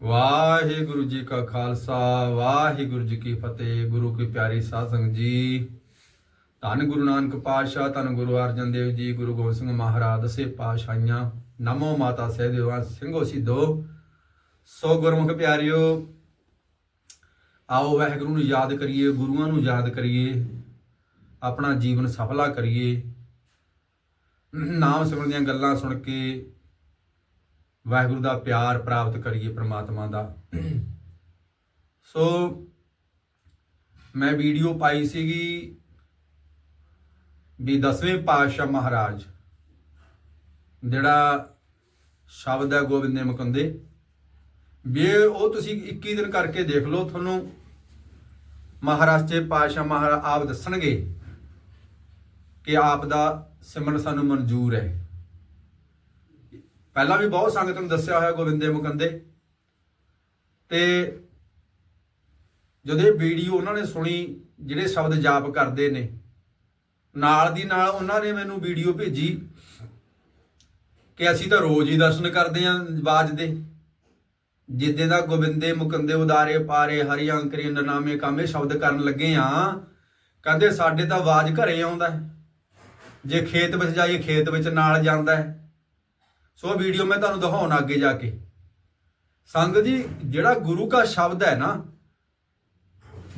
ਵਾਹਿਗੁਰੂ ਜੀ ਕਾ ਖਾਲਸਾ, ਵਾਹਿਗੁਰੂ ਜੀ ਕੀ ਫਤਿਹ, ਗੁਰੂ ਕੀ ਪਿਆਰੀ ਸਾਧ ਸੰਗਤ ਜੀ। ਧੰਨ ਗੁਰੂ ਨਾਨਕ ਪਾਤਸ਼ਾਹ, ਧੰਨ ਗੁਰੂ ਅਰਜਨ ਦੇਵ ਜੀ, ਗੁਰੂ ਗੋਬਿੰਦ ਸਿੰਘ ਮਹਾਰਾਜ ਦਸੇ ਪਾਤਸ਼ਾਹੀਆਂ। ਨਮੋ ਮਾਤਾ ਸਹਿਦੇਵਾ ਸਿੰਘੋ ਸਿੱਧੋ। ਸੋ ਗੁਰਮੁਖ ਪਿਆਰਿਓ, ਆਓ ਵਾਹਿਗੁਰੂ ਨੂੰ ਯਾਦ ਕਰੀਏ, ਗੁਰੂਆਂ ਨੂੰ ਯਾਦ ਕਰੀਏ, ਆਪਣਾ ਜੀਵਨ ਸਫਲਾ ਕਰੀਏ। ਨਾਮ ਸਿਮਰਨ ਦੀਆਂ ਗੱਲਾਂ ਸੁਣ ਕੇ ਵਾਹਿਗੁਰੂ ਦਾ ਪਿਆਰ ਪ੍ਰਾਪਤ ਕਰੀਏ ਪ੍ਰਮਾਤਮਾ ਦਾ। ਸੋ ਮੈਂ ਵੀਡੀਓ ਪਾਈ ਸੀਗੀ ਵੀ ਦਸਵੇਂ ਪਾਤਸ਼ਾਹ ਮਹਾਰਾਜ, ਜਿਹੜਾ ਸ਼ਬਦ ਹੈ ਗੋਬਿੰਦ ਦੇ ਮੁਕੰਦੇ। ਵੀ ਉਹ ਤੁਸੀਂ 21 ਦਿਨ ਕਰਕੇ ਦੇਖ ਲਓ, ਤੁਹਾਨੂੰ ਮਹਾਰਾਜ ਚ ਪਾਤਸ਼ਾਹ ਮਹਾਰਾਜ ਆਪ ਦੱਸਣਗੇ ਕਿ ਆਪ ਦਾ ਸਿਮਰਨ ਸਾਨੂੰ ਮਨਜ਼ੂਰ ਹੈ। ਪਹਿਲਾਂ ਵੀ ਬਹੁਤ ਸੰਗਤ ਨੂੰ ਦੱਸਿਆ ਹੋਇਆ ਗੋਬਿੰਦ ਮੁਕੰਦੇ। ਤੇ ਜਦੋਂ ਇਹ ਵੀਡੀਓ ਉਹਨਾਂ ਨੇ ਸੁਣੀ, ਜਿਹੜੇ ਸ਼ਬਦ ਜਾਪ ਕਰਦੇ ਨੇ, ਨਾਲ ਦੀ ਨਾਲ ਉਹਨਾਂ ਨੇ ਮੈਨੂੰ ਵੀਡੀਓ ਭੇਜੀ ਕਿ ਅਸੀਂ ਤਾਂ ਰੋਜ਼ ਹੀ ਦਰਸ਼ਨ ਕਰਦੇ ਆਂ ਬਾਜ ਦੇ। ਜਿੱਦੇ ਦਾ ਗੋਬਿੰਦੇ ਮੁਕੰਦੇ ਉਦਾਰੇ ਪਾਰੇ, ਹਰੀ ਅੰਕਰੀ ਨਾਮੇ ਕਾਮੇ ਸ਼ਬਦ ਕਰਨ ਲੱਗੇ ਆ ਕਹਿੰਦੇ ਸਾਡੇ ਤਾਂ ਆਵਾਜ਼ ਘਰੇ ਆਉਂਦਾ ਜੇ ਖੇਤ ਵਿੱਚ ਜਾਈਏ, ਖੇਤ ਵਿੱਚ ਨਾਲ ਜਾਂਦਾ ਹੈ। ਸੋ ਵੀਡੀਓ ਮੈਂ ਤੁਹਾਨੂੰ ਦਿਖਾਉਣ ਅੱਗੇ ਜਾ ਕੇ। ਸੰਗਤ ਜੀ, ਜਿਹੜਾ ਗੁਰੂ ਦਾ ਸ਼ਬਦ ਹੈ ਨਾ,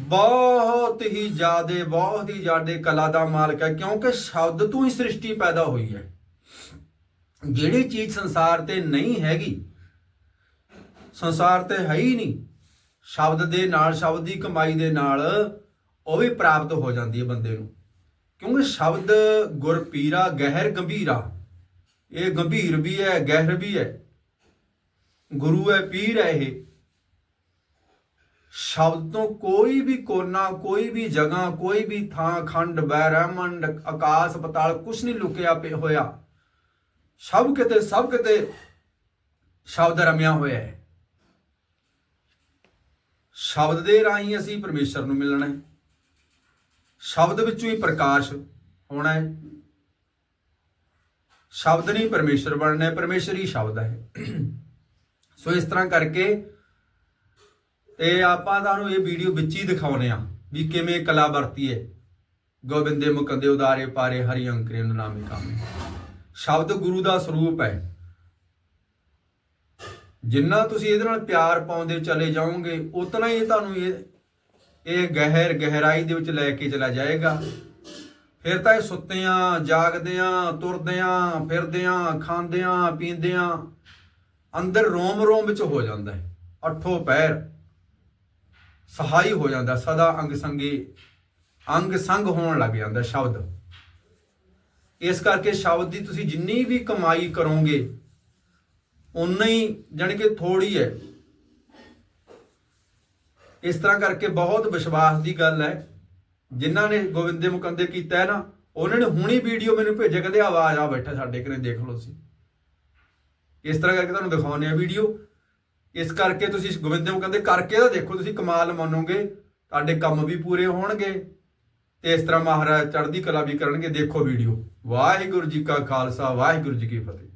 ਬਹੁਤ ਹੀ ਜ਼ਿਆਦੇ, ਬਹੁਤ ਹੀ ਜ਼ਿਆਦੇ ਕਲਾ ਦਾ ਮਾਲਕ ਹੈ, ਕਿਉਂਕਿ ਸ਼ਬਦ ਤੋਂ ਹੀ ਸ੍ਰਿਸ਼ਟੀ ਪੈਦਾ ਹੋਈ ਹੈ। ਜਿਹੜੀ ਚੀਜ਼ ਸੰਸਾਰ ਤੇ ਨਹੀਂ ਹੈਗੀ, ਸੰਸਾਰ ਤੇ ਹੈ ਹੀ ਨਹੀਂ, ਸ਼ਬਦ ਦੇ ਨਾਲ, ਸ਼ਬਦ ਦੀ ਕਮਾਈ ਦੇ ਨਾਲ ਉਹ ਵੀ ਪ੍ਰਾਪਤ ਹੋ ਜਾਂਦੀ ਹੈ ਬੰਦੇ ਨੂੰ। ਕਿਉਂਕਿ ਸ਼ਬਦ ਗੁਰਪੀਰਾ, ਗਹਿਰ, ਗੰਭੀਰਾ ਇਹ ਗੰਭੀਰ ਵੀ ਹੈ, ਗਹਿਰ ਵੀ ਹੈ। ਗੁਰੂ ਹੈ, ਪੀਰ ਹੈ ਇਹ। ਸ਼ਬਦ ਤੋਂ ਕੋਈ ਵੀ ਕੋਨਾ, ਕੋਈ ਵੀ ਜਗ੍ਹਾ, ਕੋਈ ਵੀ ਥਾਂ, ਖੰਡ ਬੈਰਮੰਡ ਆਕਾਸ਼, ਪਤਾਲ, ਕੁਛ ਨਹੀਂ ਲੁਕਿਆ ਪਿਆ ਹੋਇਆ। ਸਭ ਕਿਤੇ ਸਭ ਕਿਤੇ ਸ਼ਬਦ ਰਮਿਆ ਹੋਇਆ ਹੈ। ਸ਼ਬਦ ਦੇ ਰਾਹੀਂ ਅਸੀਂ ਪਰਮੇਸ਼ਰ ਨੂੰ ਮਿਲਣਾ ਹੈ। ਸ਼ਬਦ ਵਿੱਚੋਂ ਹੀ ਪ੍ਰਕਾਸ਼ ਹੋਣਾ ਹੈ। ਸ਼ਬਦ ਨਹੀਂ, ਪਰਮੇਸ਼ਰ ਬਣਨਾ ਹੈ, ਪਰਮੇਸ਼ਰ ਹੀ ਸ਼ਬਦ ਹੈ। ਸੋ ਇਸ ਤਰ੍ਹਾਂ ਕਰਕੇ ਤੇ ਆਪਾਂ ਤੁਹਾਨੂੰ ਇਹ ਵੀਡੀਓ ਵਿੱਚ ਹੀ ਦਿਖਾਉਨੇ ਆ ਵੀ ਕਿਵੇਂ ਕਲਾ ਵਰਤੀ ਹੈ। ਗੋਬਿੰਦੇ ਮੁਕੰਦੇ ਉਦਾਰੇ ਪਾਰੇ ਹਰੀ ਅੰਕਰੇ ਨਾਮੇ ਕਾਮੇ। ਸ਼ਬਦ ਗੁਰੂ ਦਾ ਸਰੂਪ ਹੈ। ਜਿੰਨਾ ਤੁਸੀਂ ਇਹਦੇ ਨਾਲ ਪਿਆਰ ਪਾਉਂਦੇ ਚਲੇ ਜਾਓਗੇ, ਉਤਨਾ ਹੀ ਤੁਹਾਨੂੰ ਇਹ ਇਹ ਗਹਿਰ, ਗਹਿਰਾਈ ਦੇ ਵਿੱਚ ਲੈ ਕੇ ਚਲਾ ਜਾਏਗਾ। ਫਿਰ ਤਾਂ ਇਹ ਸੁੱਤਿਆਂ ਜਾਗਦਿਆਂ ਤੁਰਦਿਆਂ ਫਿਰਦਿਆਂ ਖਾਂਦਿਆਂ ਪੀਂਦਿਆਂ ਅੰਦਰ ਰੋਮ ਰੋਮ ਵਿੱਚ ਹੋ ਜਾਂਦਾ ਹੈ, ਅੱਠੋ ਪੈਰ। ਸਹਾਈ ਹੋ ਜਾਂਦਾ, ਸਦਾ ਅੰਗ ਸੰਗੀ, ਅੰਗ ਸੰਗ ਹੋਣ ਲੱਗ ਜਾਂਦਾ ਸ਼ਬਦ। ਇਸ ਕਰਕੇ ਸ਼ਬਦ ਦੀ ਤੁਸੀਂ ਜਿੰਨੀ ਵੀ ਕਮਾਈ ਕਰੋਗੇ ਉਨਾ ਹੀ ਜਾਣੀ ਕਿ ਥੋੜੀ ਹੈ। ਇਸ ਤਰ੍ਹਾਂ ਕਰਕੇ ਬਹੁਤ ਵਿਸ਼ਵਾਸ ਦੀ ਗੱਲ ਹੈ ਜਿਨ੍ਹਾਂ ਨੇ ਗੋਬਿੰਦ ਦੇ ਮੁਕੰਦੇ ਕੀਤਾ ਹੈ ਨਾ, ਉਹਨਾਂ ਨੇ ਹੁਣੀ ਵੀਡੀਓ ਮੈਨੂੰ ਭੇਜਿਆ, ਕਹਿੰਦੇ ਆਵਾਜ਼ ਆ, ਬੈਠਾ ਸਾਡੇ ਘਰੇ, ਦੇਖ ਲਓ ਤੁਸੀਂ। ਇਸ ਤਰ੍ਹਾਂ ਕਰਕੇ ਤੁਹਾਨੂੰ ਦਿਖਾਉਂਦੇ ਆ ਵੀਡੀਓ। ਇਸ ਕਰਕੇ ਤੁਸੀਂ ਗੋਬਿੰਦ ਦੇ ਮੁਕੰਦੇ ਕਰਕੇ ਤਾਂ ਦੇਖੋ, ਤੁਸੀਂ ਕਮਾਲ ਮੰਨੋਗੇ, ਤੁਹਾਡੇ ਕੰਮ ਵੀ ਪੂਰੇ ਹੋਣਗੇ, ਤੇ ਇਸ ਤਰ੍ਹਾਂ ਮਹਾਰਾਜ ਚੜ੍ਹਦੀ ਕਲਾ ਵੀ ਕਰਨਗੇ, ਦੇਖੋ ਵੀਡੀਓ। ਵਾਹਿਗੁਰੂ ਜੀ ਕਾ ਖਾਲਸਾ, ਵਾਹਿਗੁਰੂ ਜੀ ਕੀ ਫਤਿਹ।